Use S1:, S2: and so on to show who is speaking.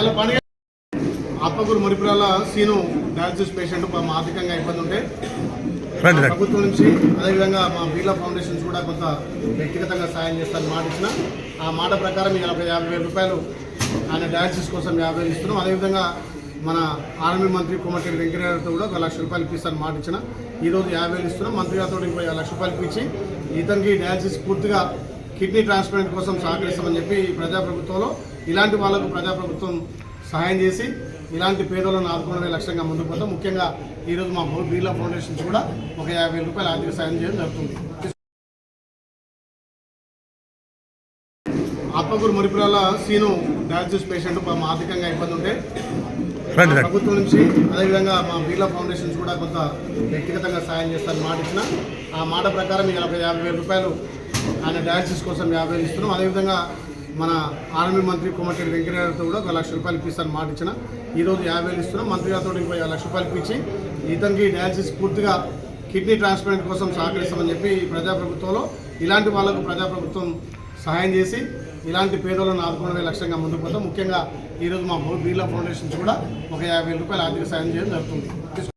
S1: వాళ్ళ పండుగ Atmakur Muripurala Seenu dialysis patient ఆర్థికంగా ఇబ్బంది ఉంటే ప్రభుత్వం నుంచి అదేవిధంగా మా బీర్లా ఫౌండేషన్స్ కూడా కొంత వ్యక్తిగతంగా సాయం చేస్తారని మాట ఇచ్చిన. ఆ మాట ప్రకారం ఒక యాభై వేల రూపాయలు ఆయన డయాలసిస్ కోసం యాభై వేలు ఇస్తున్నాం. అదేవిధంగా మన ఆర్మీ మంత్రి కోమటిరెడ్డి వెంకయ్యతో కూడా ఒక లక్ష రూపాయలు ఇప్పిస్తారని మాట ఇచ్చిన. ఈ రోజు యాభై వేలు ఇస్తున్నాం. మంత్రి గారితో లక్ష రూపాయలు ఇప్పించి ఇతనికి డయాలసిస్ పూర్తిగా కిడ్నీ ట్రాన్స్ప్లాంట్ కోసం సహకరిస్తామని చెప్పి ప్రజాప్రభుత్వంలో ఇలాంటి వాళ్ళకు ప్రజాప్రభుత్వం సహాయం చేసి ఇలాంటి పేదలను ఆదుకోవడమే లక్ష్యంగా ముందుకు పోతాం. ముఖ్యంగా ఈరోజు మా బీర్లా ఫౌండేషన్స్ కూడా ఒక యాభై వేల రూపాయల ఆర్థిక సాయం చేయడం జరుగుతుంది. ఆత్మకూరు మురిపురాల సీను డయాలసిస్ పేషెంట్ పాపం ఆర్థికంగా ఇబ్బంది ఉంటే ప్రభుత్వం నుంచి అదేవిధంగా మా బీర్లా ఫౌండేషన్స్ కూడా కొంత వ్యక్తిగతంగా సాయం చేస్తారని మాట ఇచ్చిన ఆ మాట ప్రకారం ఒక యాభై వేల రూపాయలు ఆయన డయాలసిస్ కోసం యాభై వేలు ఇస్తున్నాం. అదేవిధంగా మన ఆర్మీ మంత్రి కోమటిరెడ్డి వెంకయ్యతో కూడా ఒక లక్ష రూపాయలు ఇప్పిస్తాను మాట ఇచ్చిన. ఈ రోజు యాభై వేలు ఇస్తున్నాం. మంత్రి గారితో ఇంకో లక్ష రూపాయలు ఇప్పించి ఇతనికి డయాలసిస్ పూర్తిగా కిడ్నీ ట్రాన్స్ప్లాంట్ కోసం సహకరిస్తామని చెప్పి ఈ ప్రజాప్రభుత్వంలో ఇలాంటి వాళ్ళకు ప్రజాప్రభుత్వం సహాయం చేసి ఇలాంటి పేదలను ఆదుకోవడమే లక్ష్యంగా ముందుకు పోతాం. ముఖ్యంగా ఈరోజు మా బీర్లా ఫౌండేషన్ కూడా ఒక యాభై వేల రూపాయల ఆర్థిక సాయం చేయడం జరుగుతుంది.